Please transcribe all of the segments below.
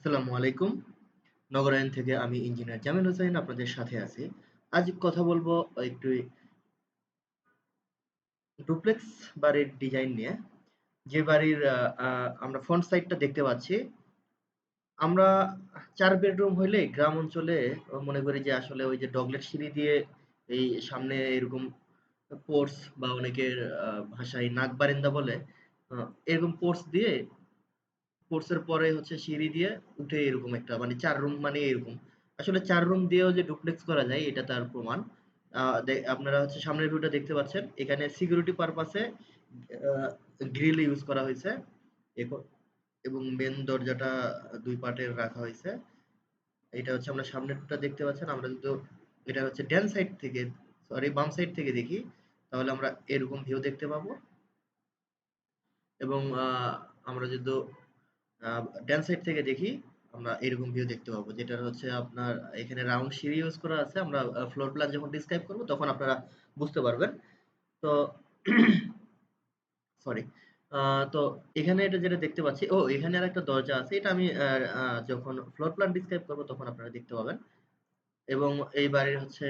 আসসালামু আলাইকুম। নগরায়ণ থেকে আমি ইঞ্জিনিয়ার জামিল হোসেন আপনাদের সাথে আছি। আজ কথা বলব একটু ডুপ্লেক্স বাড়ির ডিজাইন নিয়ে। যে বাড়ির আমরা ফ্রন্ট সাইডটা দেখতে পাচ্ছি। আমরা ৪ বেডরুম হইলে গ্রাম অঞ্চলে মনে করি যে আসলে ওই যে ডগলেট সিঁড়ি দিয়ে এই সামনে এরকম পোর্চ বা অনেকের ভাষায় নাক বারান্দা বলে। এরকম পোর্চ দিয়ে কোর্সের পরে হচ্ছে সিঁড়ি দিয়ে উঠে এরকম একটা মানে চার রুম মানে এরকম। আসলে চার রুম দিয়েও যে ডুপ্লেক্স করা যায়, এটা তার প্রমাণ। আপনারা হচ্ছে সামনের ভিউটা দেখতে পাচ্ছেন। এখানে সিকিউরিটি পারপাস গ্রিল ইউস করা হয়েছে এবং মেইন দরজাটা ২ পার্টের রাখা হয়েছে এটা হচ্ছে আমরা সামনেরটা দেখতে পাচ্ছেন। আমরা কিন্তু এটা হচ্ছে ডান সাইড থেকে সরি বাম সাইড থেকে দেখি, তাহলে আমরা এরকম ভিউ দেখতে পাবো। এবং আমরা যদি ডান সাইড থেকে দেখি আমরা এরকম ভিউ দেখতে পাবো। যেটা হচ্ছে আপনার এখানে রাউন্ড সিঁড়ি ইউজ করা আছে। আমরা ফ্লোর প্ল্যান যখন ডিসক্রাইব করব তখন আপনারা বুঝতে পারবেন। তো সরি। তো এখানে এটা যেটা দেখতে পাচ্ছি, ও, এখানে আর একটা দরজা আছে। এটা আমি যখন ফ্লোর প্ল্যান ডিসক্রাইব করব তখন আপনারা দেখতে পাবেন। এবং এই বাড়ির হচ্ছে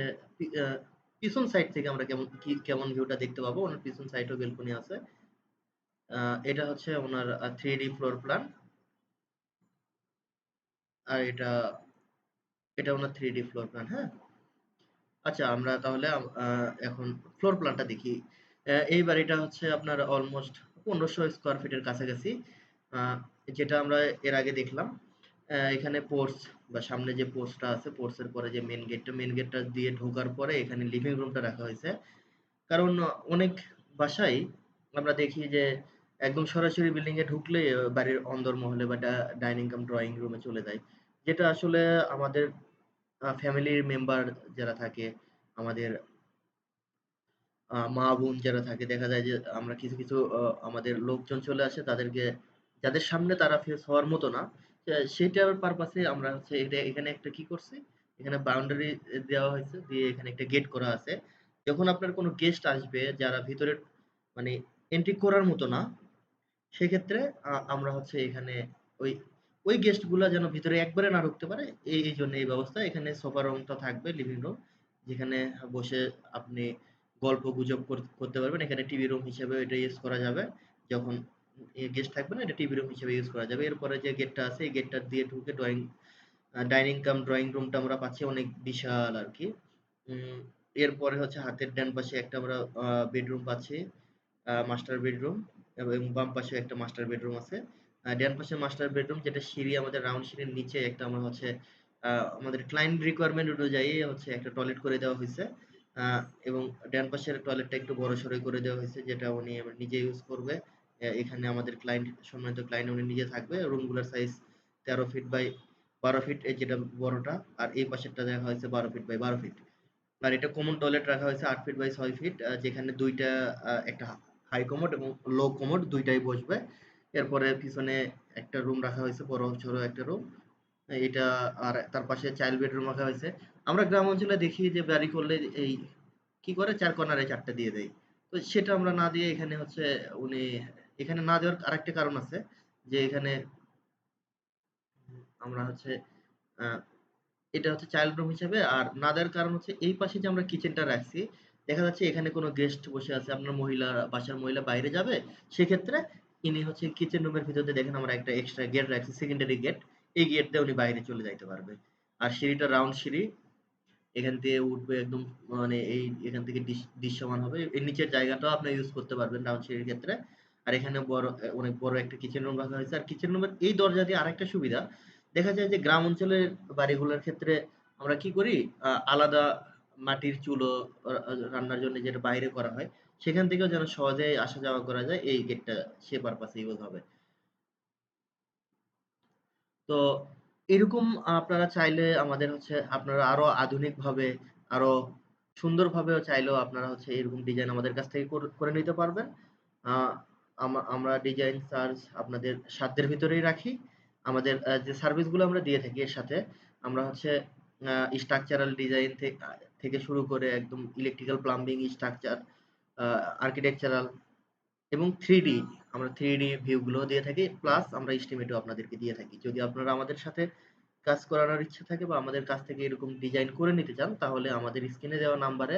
পিছন সাইড থেকে আমরা কেমন, কি, কেমন ভিউটা দেখতে পাবো। ওনার পিছন সাইডও বেলকনি আছে। এটা হচ্ছে ওনার থ্রি ডি ফ্লোর প্ল্যান। আর এটা, এটা উনার 3D ফ্লোর প্ল্যান, হ্যাঁ? আচ্ছা আমরা তাহলে এখন ফ্লোর প্ল্যানটা দেখি। এই বাড়িটা হচ্ছে আপনার অলমোস্ট ১৫০০ স্কয়ার ফিটের কাছাকাছি। যেটা আমরা এর আগে দেখলাম। এখানে পোর্চ বা সামনে যে পোর্চটা আছে, পোর্চের পরে যে মেইন গেটটা, মেইন গেটটা দিয়ে ঢোকার পরে এখানে লিভিং রুমটা রাখা হয়েছে কারণ অনেক বাসায় আমরা দেখি যে একদম সরাসরি বিল্ডিং এ ঢুকলেই বাড়ির অন্দরমহলে বা ডাইনিং কাম ড্রয়িং রুমে চলে যায়। যেটা আসলে আমাদের ফ্যামিলির মেম্বার যারা থাকে, আমাদের আ মা-বোন যারা থাকে দেখা যায় যে আমরা কিছু, কিছু আমাদের লোকজন চলে আসে তাদেরকে যাদের সামনে তারা ফেস হওয়ার মতো না। সেটার পারপাস আমরা হচ্ছে এটা এখানে একটা কি করছি, এখানে বাউন্ডারি দেওয়া হয়েছে, দিয়ে এখানে একটা গেট করা আছে। যখন আপনার কোনো গেস্ট আসবে যারা ভিতরে মানে এন্ট্রি করার মতো না, সেক্ষেত্রে আমরা হচ্ছে এখানে ওই, ওই গেস্টগুলা যেন ভিতরে একবারে না ঢুকতে পারে, এই জন্য এই ব্যবস্থা। এখানে সোফা রুমটা থাকবে লিভিং রুম। যেখানে বসে আপনি গল্প গুজব করতে পারবেন। এখানে টিভি রুম হিসেবে এটা ইউজ করা যাবে। যখন গেস্ট থাকবে না, এটা টিভি রুম হিসেবে ইউজ করা যাবে। এরপরে যে গেটটা আছে, এই গেটটা দিয়ে ঢুকে ড্রয়িং ডাইনিং কাম ড্রয়িং রুমটা আমরা পাচ্ছি, অনেক বিশাল আর কি এরপরে হচ্ছে হাতের ডান পাশে একটা আমরা বেডরুম পাচ্ছি। মাস্টার বেডরুম এবং বাম পাশে একটা মাস্টার বেডরুম আছে। ডান পাশে মাস্টার বেডরুম যেটা সিঁড়ি আমাদের রাউন্ড সিঁড়ির নিচে, একটা আমরা হচ্ছে আমাদের ক্লায়েন্ট রিকোয়ারমেন্ট অনুযায়ী হচ্ছে একটা টয়লেট করে দেওয়া হয়েছে এবং ডান পাশের টয়লেটটা একটু বড়সড়ই করে দেওয়া হয়েছে, যেটা উনি নিজে ইউজ করবে। এখানে আমাদের ক্লায়েন্ট সম্মানিত ক্লায়েন্ট উনি নিজে থাকবে। রুমগুলোর সাইজ ১৩ ফিট বাই ১২ ফিট যেটা বড়টা। আর এই পাশেরটা দেখা হয়েছে ১২ ফিট বাই ১২ ফিট। আর এটা কমন টয়লেট রাখা হয়েছে আট ফিট বাই ছয় ফিট। যেখানে দুইটা একটা হাই কমোড এবং লো কমোড দুইটাই বসবে। এরপরে পিছনে একটা রুম রাখা হয়েছে বড়-সড় একটা রুম। এটা আর তার পাশে চাইল্ড বেডরুম রাখা হয়েছে। আমরা গ্রাম অঞ্চলে দেখি যে বাড়ি করলে এই কি করে ৪ কর্নারে ৪ টা দিয়ে দেয়। তো সেটা আমরা না দিয়ে এখানে হচ্ছে উনি এখানে না দেওয়ার আরেকটা কারণ আছে যে এখানে আমরা হচ্ছে এটা হচ্ছে চাইল্ড রুম হিসেবে আর না দেওয়ার কারণ হচ্ছে এই পাশে যে আমরা কিচেনটা রাখছি, দেখা যাচ্ছে এখানে কোনো গেস্ট বসে আছে, আপনার মহিলা বাসার মহিলা বাইরে যাবে। সেক্ষেত্রে ইনি হচ্ছে কিচেন রুমের ভিতর দেখেন আমরা একটা এক্সট্রা গেট রাখছি, সেকেন্ডারি গেট। এই গেট দিয়ে উনি বাইরে চলে যাইতে পারবে। আর সিঁড়িটা রাউন্ড সিঁড়ি। এখান থেকে উঠবে একদম মানে এই এখান থেকে দৃশ দৃশ্যমান হবে। এর নিচের জায়গাটাও আপনি ইউজ করতে পারবেন রাউন্ড সিঁড়ির ক্ষেত্রে। আর এখানে বড় অনেক বড় একটা কিচেন রুম রাখা হয়েছে। আর কিচেন রুমের এই দরজা দিয়ে আরেকটা সুবিধা, দেখা যায় যে গ্রাম অঞ্চলের বাড়িগুলোর ক্ষেত্রে আমরা কি করি আলাদা মাটির চুলো রান্নার জন্য যেটা বাইরে করা হয়, সেখান থেকেও যেন সহজে আসা যাওয়া করা যায় এই গেটটা সে পারপাস এ ইউস হবে। তো এরকম আপনারা চাইলে আমাদের হচ্ছে আপনারা আরও আধুনিকভাবে, আরও সুন্দরভাবেও চাইলেও আপনারা হচ্ছে এরকম ডিজাইন আমাদের কাছ থেকে করে নিতে পারবেন। আমরা ডিজাইন চার্জ আপনাদের সাধ্যের ভিতরেই রাখি। আমাদের যে সার্ভিসগুলো আমরা দিয়ে থাকি এর সাথে আমরা হচ্ছে স্ট্রাকচারাল ডিজাইন থেকে শুরু করে একদম ইলেকট্রিক্যাল প্লাম্বিং স্ট্রাকচার আর্কিটেকচারাল এবং থ্রি আমরা 3D ভিউ গুলোও দিয়ে থাকি। প্লাস আমরা এস্টিমেটও আপনাদেরকে দিয়ে থাকি। যদি আপনারা আমাদের সাথে কাজ করানোর ইচ্ছা থাকে বা আমাদের কাছ থেকে এরকম ডিজাইন করে নিতে চান, তাহলে আমাদের স্ক্রিনে দেওয়া নাম্বারে